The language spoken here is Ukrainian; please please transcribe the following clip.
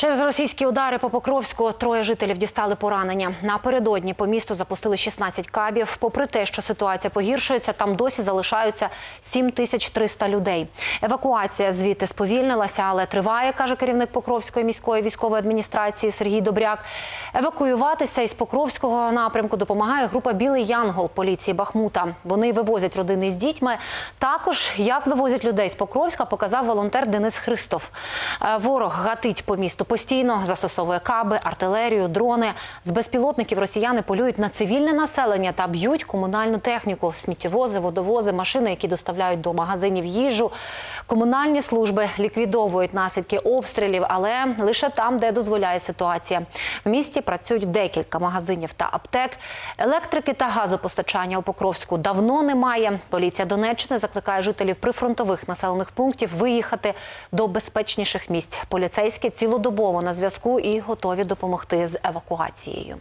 Через російські удари по Покровську троє жителів дістали поранення. Напередодні по місту запустили 16 кабів. Попри те, що ситуація погіршується, там досі залишаються 7300 людей. Евакуація звідти сповільнилася, але триває, каже керівник Покровської міської військової адміністрації Сергій Добряк. Евакуюватися із Покровського напрямку допомагає група Білий Янгол поліції Бахмута. Вони вивозять родини з дітьми. Також як вивозять людей з Покровська, показав волонтер Денис Христов. Е, Ворог гатить по місту постійно, застосовує каби, артилерію, дрони. З безпілотників росіяни полюють на цивільне населення та б'ють комунальну техніку, сміттєвози, водовози, машини, які доставляють до магазинів їжу. Комунальні служби ліквідовують наслідки обстрілів, але лише там, де дозволяє ситуація. В місті працюють декілька магазинів та аптек. Електрики та газопостачання у Покровську давно немає. Поліція Донеччини закликає жителів прифронтових населених пунктів виїхати до безпечніших місць. Поліцейські цілодобово на зв'язку і готові допомогти з евакуацією.